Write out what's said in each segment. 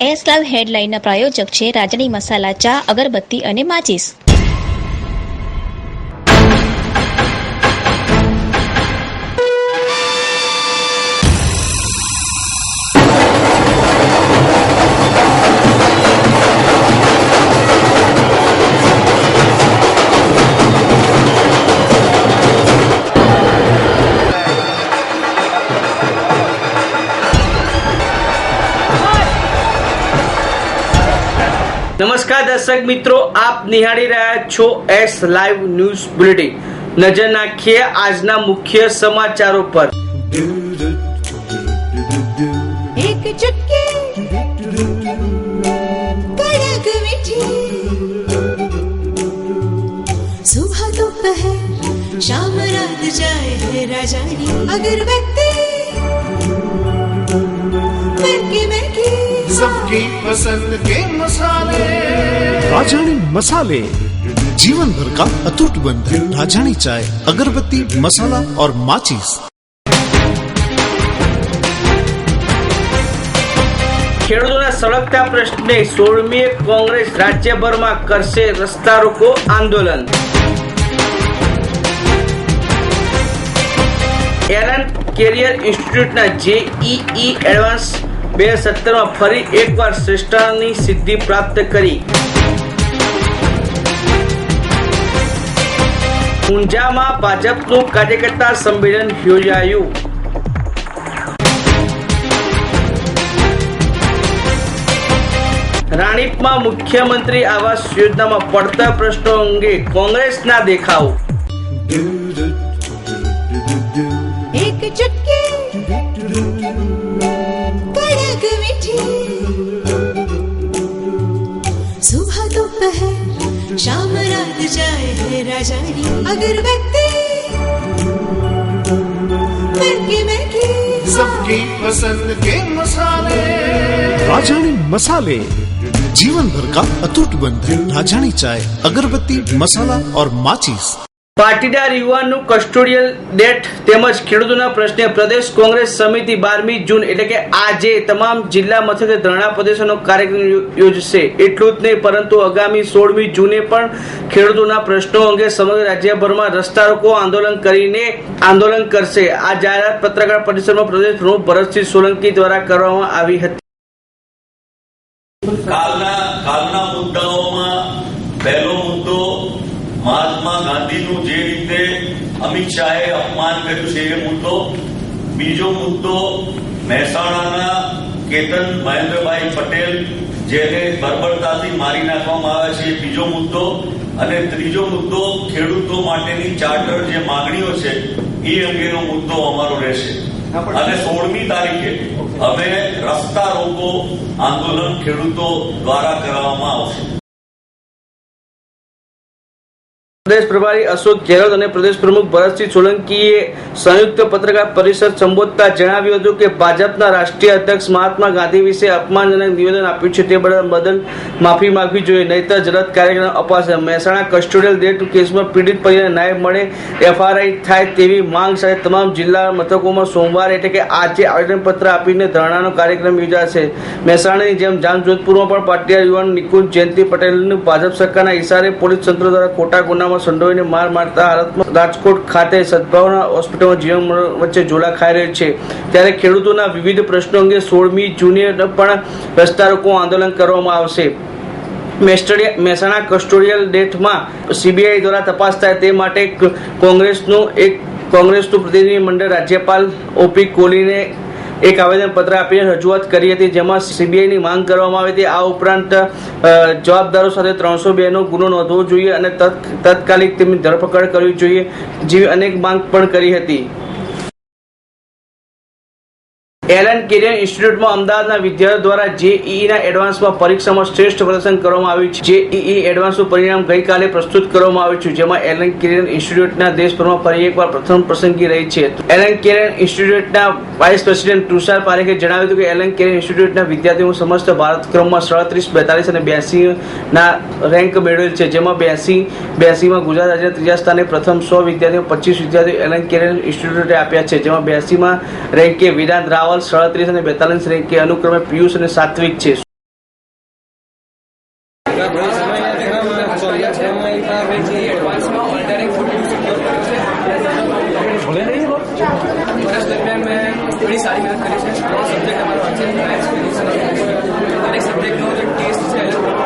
S live હેડલાઇનના પ્રાયોજક છે રાજણી મસાલા ચા અગરબત્તી અને માચીસ. નમસ્કાર દર્શક મિત્રો આપ નિહાળી રહ્યા છો એસ લાઈવ ન્યૂઝ બુલેટિન નજર નાખીએ આજના મુખ્ય સમાચારો પર एक चुटकी कड़क मीठी सुबह दोपहर शाम रात जाए है राजानी अगरबत्ती महके महके सबकी पसंद के मसाले राजानी मसाले जीवन भर का अटूट बंधन राजानी चाय अगरबत्ती मसाला और माचिस ખેડૂતોના સળગતા પ્રશ્ને સોળમીએ કોંગ્રેસ રાજ્યભરમાં કરશે રસ્તા રોકો આંદોલન એરન કેરિયર ઇન્સ્ટિટ્યૂટના જેઈઈ એડવાન્સ બે સત્તરમાં ફરી એકવાર શ્રેષ્ઠની સિદ્ધિ પ્રાપ્ત કરી. ઊંઝામાં ભાજપનું કાર્યકર્તા સંમેલન યોજાયું. રાણીપમાં મુખ્યમંત્રી આવાસ યોજનામાં પડતા પ્રશ્નો અંગે કોંગ્રેસના દેખાવ. એક ચટકી शाम रात जाए है राजानी। अगरबत्ती महके सबकी पसंद के मसाले। राजानी मसाले जीवन भर का अटूट बंधन। राजानी चाय अगरबत्ती मसाला और माचिस। પાટીદાર યુવાનનું કસ્ટોડિયલ ડેટ તેમજ ખેડૂતોના પ્રશ્ને પ્રદેશ કોંગ્રેસ સમિતિ બારમી જૂન એટલે કે આજે તમામ જિલ્લા મથકે ધરણા પ્રદર્શનનો કાર્યક્રમ યોજશે. એટલું જ નહીં, પરંતુ આગામી સોળમી જૂને પણ ખેડૂતોના પ્રશ્નો અંગે સમગ્ર રાજ્યભરમાં રસ્તા રોકો આંદોલન કરીને આંદોલન કરશે. આ જાહેરાત પત્રકાર પરિષદમાં પ્રદેશ પ્રમુખ ભરતસિંહ સોલંકી દ્વારા કરવામાં આવી હતી. કાલના કાલના મુદ્દાઓમાં પહેલો મુદ્દો મહાત્મા ગાંધીનું જે રીતે અમિત શાહે અપમાન કર્યું છે એ મુદ્દો. બીજો મુદ્દો મહેસાણાના કેતન મહેન્દ્રભાઈ પટેલ જેને બર્બરતાથી મારી નાખવામાં આવે છે એ બીજો મુદ્દો. અને ત્રીજો મુદ્દો ખેડૂતો માટેની ચાર્ટર જે માંગણીઓ છે એ અંગેનો મુદ્દો અમારો રહેશે. અને સોળમી તારીખે અમે રસ્તા રોકો આંદોલન ખેડૂતો દ્વારા કરવામાં આવશે. પ્રદેશ પ્રભારી અશોક ગેહલોત અને પ્રદેશ પ્રમુખ ભરતસિંહ સોલંકીએ સંયુક્ત પત્રકાર પરિષદ સંબોધતા જણાવ્યું હતું કે ભાજપના રાષ્ટ્રીય અધ્યક્ષ મહાત્મા ગાંધી વિશે અપમાનજનક નિવેદન આપ્યું છે તે બદલ બદલ માફી માંગવી જોઈએ, નહીતર જરત કાર્યક્રમ અપાશે. મહેસાણા કસ્ટોડિયલ ડેટ કેસમાં પીડિત પરિવારને ન્યાય મળે એફઆરઆઈ થાય તેવી માંગ સાથે તમામ જિલ્લા મથકોમાં સોમવારે એટલે કે આજે આવેદનપત્ર આપીને ધરણાનો કાર્યક્રમ યોજાશે. મહેસાણાની જેમ જામજોધપુરમાં પણ પાટીદાર યુવાન નિકુંજ જયંતિ પટેલનું ભાજપ સરકારના ઇશારે પોલીસ તંત્ર દ્વારા ખોટા ગુનામાં સંડોવીને માર મારતા હાલતમાં રાજકોટ ખાતે સદભાવના હોસ્પિટલમાં જીવન વચ્ચે ઝોલા ખાઈ રહ્યો છે. ત્યારે ખેડૂતોના વિવિધ પ્રશ્નો અંગે સોળમી જૂને પણ રસ્તા રોકો આંદોલન કરવામાં આવશે. મહેસાણા કસ્ટોડિયલ ડેથમાં સીબીઆઈ દ્વારા તપાસ થાય તે માટે કોંગ્રેસનું એક, કોંગ્રેસનું પ્રતિનિધિ મંડળ રાજ્યપાલ ઓપી કોહલીને એક આવેદન પત્ર આપીને રજૂઆત કરી હતી, જેમાં સીબીઆઈની માંગ કરવામાં આવી હતી. આ ઉપરાંત જવાબદારો સાથે ત્રણસો બે નો ગુનો નોંધવો જોઈએ અને તાત્કાલિક તેમની ધરપકડ કરવી જોઈએ જેવી અનેક માંગ પણ કરી હતી. એલન કેરિયર ઇન્સ્ટિટ્યૂટમાં અમદાવાદના વિદ્યાર્થીઓ દ્વારા જેઈઈના એડવાન્સમાં પરીક્ષામાં શ્રેષ્ઠ પ્રદર્શન કરવામાં આવ્યું છે. જેઈઈ એડવાન્સનું પરિણામ ગઈકાલે પ્રસ્તુત કરવામાં આવ્યું છે, જેમાં એલન કેરિયર ઇન્સ્ટિટ્યૂટના દેશભરમાં ફરી એકવાર પ્રથમ પસંદગી રહી છે. એલન કેરિયર ઇન્સ્ટિટ્યૂટના વાઇસ પ્રેસિડેન્ટ તુષાર પારેખે જણાવ્યું હતું કે એલન કેરિયર ઇન્સ્ટિટ્યૂટના વિદ્યાર્થીઓ સમસ્ત ભારત ક્રમમાં સડત્રીસ, બેતાલીસ અને બ્યાસી ના રેન્ક મેળવેલ છે, જેમાં બ્યાસી, બ્યાસીમાં ગુજરાત રાજ્યના ત્રીજા સ્થાને પ્રથમ સો વિદ્યાર્થીઓ, પચીસ વિદ્યાર્થીઓ એલન કેરિયર ઇન્સ્ટિટ્યૂટે આપ્યા છે, જેમાં બ્યાસીમાં રેન્કે વિરાટ રાવલ એકાવન સાડત્રીસ અને બેતાલીસ રેન્ક કે અનુક્રમે પિયુષ અને સાત્વિક છે? સારી મહેનત કરી છે સબ્જેક્ટ અમારો છે સબ્જેક્ટનો જે ટેસ્ટ છે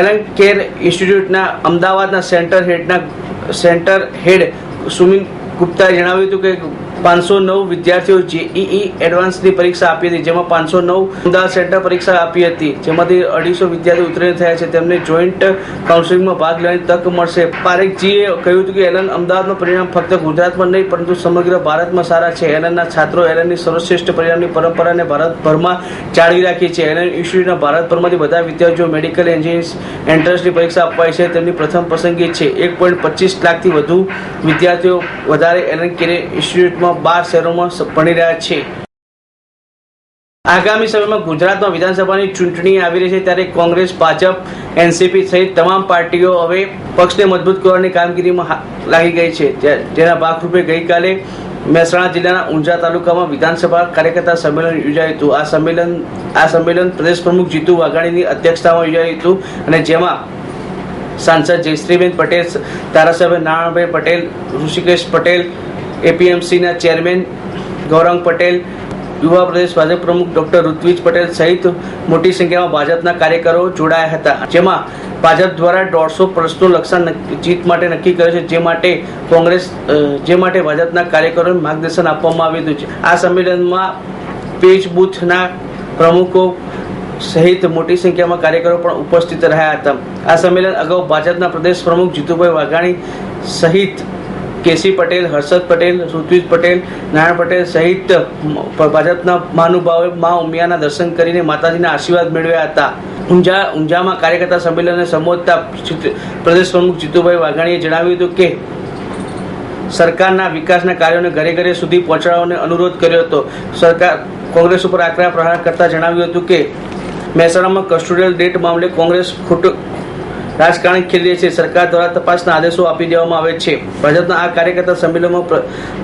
એલન કેર ઇન્સ્ટિટ્યૂટના અમદાવાદના સેન્ટર હેડના સેન્ટર હેડ સુમિત ગુપ્તાએ જણાવ્યું હતું કે પાંચસો નવ વિદ્યાર્થીઓ જેઈઈ એડવાન્સની પરીક્ષા આપી હતી, જેમાં પાંચસો નવ અમદાવાદ સેન્ટર પરીક્ષા આપી હતી, જેમાંથી અઢીસો વિદ્યાર્થીઓ ઉત્તીર્ણ થયા છે. તેમને જોઈન્ટ કાઉન્સિલિંગમાં ભાગ લેવાની તક મળશે. પારેખજીએ કહ્યું હતું કે એલન અમદાવાદનું પરિણામ ફક્ત ગુજરાતમાં નહીં, પરંતુ સમગ્ર ભારતમાં સારા છે. એલનના છાત્રો એલનની સર્વશ્રેષ્ઠ પરિણામની પરંપરાને ભારતભરમાં જાળવી રાખી છે. એલન ઇન્સ્ટિટ્યૂટના ભારતભરમાંથી બધા વિદ્યાર્થીઓ મેડિકલ એન્જિનિયરિંગ એન્ટ્રન્સની પરીક્ષા આપવાય છે. તેમની પ્રથમ પસંદગી છે, એક પોઈન્ટ પચીસ લાખથી વધુ વિદ્યાર્થીઓ વધારે એલન કેરે ઇન્સ્ટિટ્યૂટમાં બાર શહેરોમાં ભણી રહ્યા છે. આગામી સમયમાં ગુજરાતમાં વિધાનસભાની ચૂંટણી આવી રહી છે, ત્યારે કોંગ્રેસ, ભાજપ, એનસીપી સહિત તમામ પાર્ટીઓ હવે પક્ષને મજબૂત કરવાની કામગીરીમાં લાગી ગઈ છે. જેના ભાગરૂપે ગઈકાલે મહેસાણા જિલ્લાના ઊંઝા તાલુકામાં વિધાનસભા કાર્યકર્તા સંમેલન યોજાયું હતું. આ સંમેલન આ સંમેલન પ્રદેશ પ્રમુખ જીતુ વાઘાણીની અધ્યક્ષતામાં યોજાયું હતું અને જેમાં સાંસદ જયશ્રીબેન પટેલ ધારાસભ્ય નારાયણભાઈ પટેલ, ઋષિકેશ પટેલ એપીએમસીના ચેરમેન ગૌરંગ પટેલ, યુવા પ્રદેશ ભાજપ પ્રમુખ ડોક્ટર ઋત્વિજ પટેલ સહિત મોટી સંખ્યામાં ભાજપના કાર્યકરો જોડાયા હતા. જેમાં ભાજપ દ્વારા દોઢસો પ્રશ્નો લક્ષણ જીત માટે નક્કી કર્યો છે, જે માટે કોંગ્રેસ જે માટે ભાજપના કાર્યકરોને માર્ગદર્શન આપવામાં આવ્યું હતું. આ સંમેલનમાં પેજ બુથના પ્રમુખો સહિત મોટી સંખ્યામાં કાર્યકરો પણ ઉપસ્થિત રહ્યા હતા. આ સંમેલન અગાઉ ભાજપના પ્રદેશ પ્રમુખ જીતુભાઈ વાઘાણી સહિત કેસી પટેલ, હર્ષદ પટેલ ઋત્વિજ પટેલ, નારાયણ પટેલ સહિત ભાજપના મહાનુભાવે મા ઉમિયાના દર્શન કરીને માતાજીના આશીર્વાદ મેળવ્યા હતા. ઊંઝા, ઊંઝામાં કાર્યકર્તા સંમેલનને સંબોધતા પ્રદેશ પ્રમુખ જીતુભાઈ વાઘાણીએ જણાવ્યું હતું કે, સરકારના વિકાસના કાર્યોને ઘરે ઘરે સુધી પહોંચાડવાનો અનુરોધ કર્યો હતો. સરકાર, કોંગ્રેસ ઉપર આકરા પ્રહાર કરતા જણાવ્યું હતું કે, મહેસાણામાં કસ્ટોડિયલ ડેટ મામલે કોંગ્રેસ ખોટું રાજકારણ ખેલી છે સરકાર દ્વારા તપાસના આદેશો આપી દેવામાં આવે છે. ભાજપના આ કાર્યકર્તા સંમેલનમાં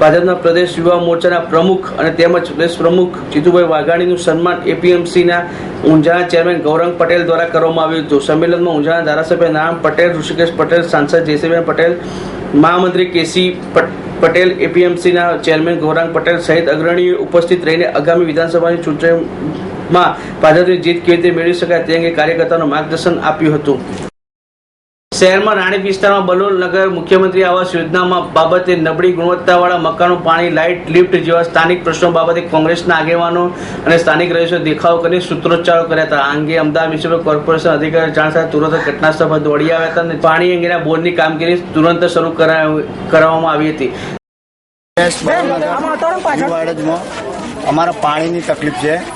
ભાજપના પ્રદેશ યુવા મોરચાના પ્રમુખ અને તેમજ પ્રદેશ પ્રમુખ જીતુભાઈ વાઘાણીનું સન્માન એપીએમસીના ઊંઝાના ચેરમેન ગૌરંગ પટેલ દ્વારા કરવામાં આવ્યું હતું. સંમેલનમાં ઊંઝાના ધારાસભ્ય નારાયણ પટેલ, ઋષિકેશ પટેલ, સાંસદ જયશ્રીબેન પટેલ, મહામંત્રી કેસી પટેલ, એપીએમસીના ચેરમેન ગૌરાંગ પટેલ સહિત અગ્રણીઓ ઉપસ્થિત રહીને આગામી વિધાનસભાની ચૂંટણીમાં ભાજપની જીત કેવી રીતે મેળવી શકાય તે અંગે કાર્યકર્તાઓનું માર્ગદર્શન આપ્યું હતું. શહેરમાં રાણીપ વિસ્તારમાં બલોલ નગર મુખ્યમંત્રી આવાસ યોજનામાં બાબતે નબળી ગુણવત્તાવાળા મકાનો, પાણી, લાઇટ, લિફ્ટ જેવા સ્થાનિક પ્રશ્નો બાબતે કોંગ્રેસના આગેવાનો અને સ્થાનિક રહીશો દેખાવ કરી સૂત્રોચ્ચારો કર્યા હતા. આ અંગે અમદાવાદ મ્યુનિસિપલ કોર્પોરેશન અધિકારી જાણ સાથે તુરંત ઘટના સ્થળ પર દોડી આવ્યા હતા અને પાણી અંગેના બોર્ડની કામગીરી તુરંત શરૂ કરાવ- કરવામાં આવી હતી. અમારા પાણીની તકલીફ છે.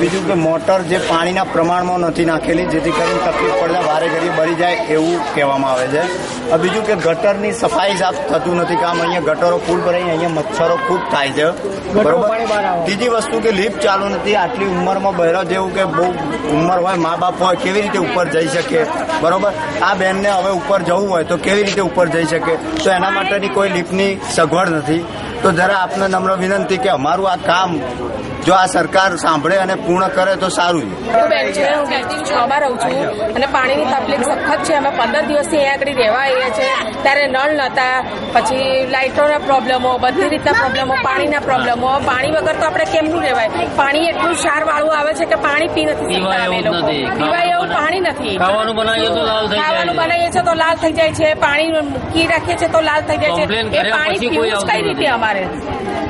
બીજું કે મોટર જે પાણીના પ્રમાણમાં નથી નાખેલી જેથી કરીને તકલીફ પડતા વારે ઘડી બળી જાય એવું કહેવામાં આવે છે. બીજું કે ગટરની સફાઈ સાફ થતું નથી કામ અહીંયા ગટરો ફૂલ ભરાઈ અહીંયા મચ્છરો ખૂબ થાય છે. બરોબર? બીજી વસ્તુ કે લિફ્ટ ચાલુ નથી આટલી ઉંમરમાં બહેરો જેવું કે બહુ ઉંમર હોય મા બાપ હોય કેવી રીતે ઉપર જઈ શકે? બરોબર? આ બેનને હવે ઉપર જવું હોય તો કેવી રીતે ઉપર જઈ શકે? તો એના માટેની કોઈ લિફ્ટની સગવડ નથી. તો જરા આપને નમ્ર વિનંતી કે અમારું આ કામ જો આ સરકાર સાંભળે અને પૂર્ણ કરે તો સારું છે. હું બેન છે હું છમાં રહું છું અને પાણીની તકલીફ સખત છે. અમે પંદર દિવસથી અહીંયા આગળ રહેવા આવીએ છીએ. ત્યારે નળ નહોતા પછી લાઇટોના પ્રોબ્લેમો બધી રીતના પ્રોબ્લેમો પાણીના પ્રોબ્લેમો. પાણી વગર તો આપણે કેમનું રહેવાય? પાણી એટલું ક્ષારવાળું આવે છે કે પાણી પી નથી પીવાય એવું પાણી નથી. ખાવાનું બનાવીએ તો લાલ થઈ ખાવાનું બનાવીએ છીએ તો લાલ થઈ જાય છે. પાણી મૂકી રાખીએ છીએ તો લાલ થઈ જાય છે. એ પાણી પીવું કઈ રીતે અમારે?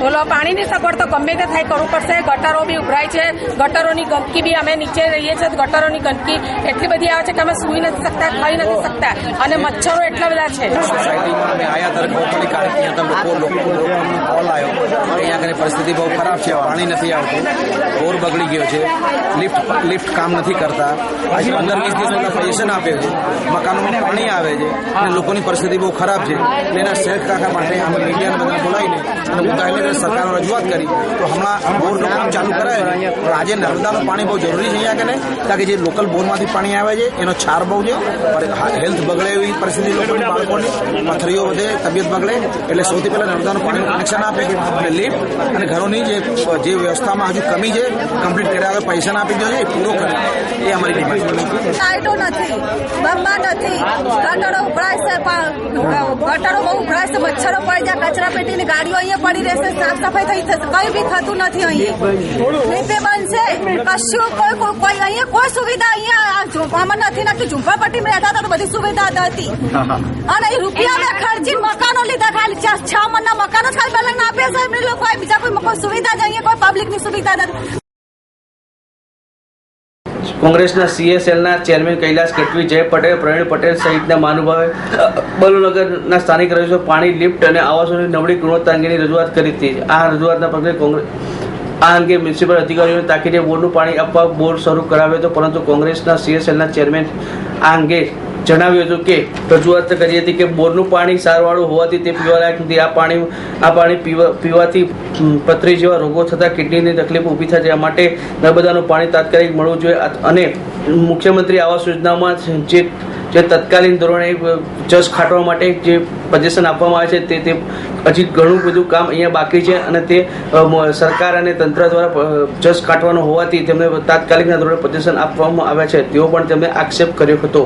બોલો પાણીની સગવડ તો ગમે તે થાય કરવું પડશે. ગટરો બી ઉભરાય છે. ગટરોની ગંદકી બી અમે નીચે રહીએ છીએ. ગટરોની ગંદકી એટલી બધી આવે છે કે અમે સૂઈ નથી શકતા, ખાઈ નથી શકતા. અને મચ્છરો એટલા બધા છે. પરિસ્થિતિ બહુ ખરાબ છે, પાણી નથી આવતું. બોર બગડી ગયો છે. લિફ્ટ લિફ્ટ કામ નથી કરતા. આજે પંદર વીસ દિવસ પહેલા સજેશન આપે છે. મકાનોમાં પાણી આવે છે અને લોકોની પરિસ્થિતિ બહુ ખરાબ છે. એના શેખ કાકા માટે અમે મીડિયાને બધા બોલાવીને અને મુદ્દાને સરકારને રજૂઆત કરી. તો હમણાં બોર કામ ચાલુ કરાય પણ આજે નર્મદાનું પાણી બહુ જરૂરી છે અહીંયા કને કારણ કે જે લોકલ બોરમાંથી પાણી આવે છે, એનો છાર બહુ છે હેલ્થ બગડે એવી પરિસ્થિતિ લોકોની બાળકોની, પથરીઓ વધે, તબિયત બગડે, એટલે સૌથી પહેલા નર્મદાનું પાણીનું કનેક્શન આપે, અને લિફ્ટ અને ઘરોની જે જે વ્યવસ્થામાં હજુ કમી છે કમ્પ્લીટ કર્યા હવે પૈસા ના આપી દો છે એ પૂરો કરે, એ અમારી ડિમાન્ડ નથી ઉભરાય છે. પણ ગટરો બહુ ભ્રષ્ટ મચ્છરો પડી જાય કચરા પેટીની ગાડીઓ અહીંયા પડી રહેશે. સાફ સફાઈ થઈ થશે. કઈ બી થતું નથી અહીંયા. લીપે બનશે. કશું કોઈ કોઈ કોઈ અહીંયા કોઈ સુવિધા અહીંયા ઝૂંપામાં નથી. નાખી ઝૂંપાપટ્ટીમાં રહેતા હતા તો બધી સુવિધા હતી. અને રૂપિયા મેં ખર્ચી મકાનો લીધા ખાલી. છ મહિના મકાનો ખાલી ખાલી ના આપે છે. લોકો બીજા કોઈ સુવિધા જ અહીંયા કોઈ પબ્લિકની સુવિધા નથી. કોંગ્રેસના સીએસએલના ચેરમેન કૈલાસ ગઢવી, જય પટેલ, પ્રવીણ પટેલ સહિતના મહાનુભાવે બલુનગરના સ્થાનિક રહીશો પાણી, લિફ્ટ અને આવાસોની નબળી ગુણવત્તા અંગેની રજૂઆત કરી હતી. આ રજૂઆતના પગલે કોંગ્રેસ આ અંગે મ્યુનિસિપલ અધિકારીઓને તાકીદે બોરનું પાણી આપવા બોર શરૂ કરાવ્યો હતો, પરંતુ કોંગ્રેસના સીએસએલના ચેરમેન આ અંગે જણાવ્યું હતું કે રજૂઆત કરી હતી કે બોરનું પાણી સારવાળું હોવાથી તે પીવાલાયક નથી. આ પાણી આ પાણી પીવા, પીવાથી પથરી જેવા રોગો થતા કિડનીની તકલીફ ઊભી થાય આ માટે નર્મદાનું પાણી તાત્કાલિક મળવું જોઈએ. અને મુખ્યમંત્રી આવાસ યોજનામાં જે જે તત્કાલીન ધોરણે જસ ખાટવા માટે જે પજેશન આપવામાં આવે છે, તે તે હજી ઘણું બધું કામ અહીંયા બાકી છે અને તે સરકાર અને તંત્ર દ્વારા જસ કાઢવાનો હોવાથી તેમને તાત્કાલિકના ધોરણે પજેશન આપવામાં આવ્યા છે. તેઓ પણ તેમણે આક્ષેપ કર્યો હતો.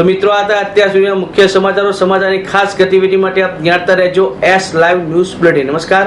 તો મિત્રો, આ હતા અત્યાર સુધીના મુખ્ય સમાચારો, સમાચારની ખાસ ગતિવિધિ માટે આપ જ્ઞાતા રહેજો એસ લાઈવ ન્યૂઝ બુલેટિન નમસ્કાર.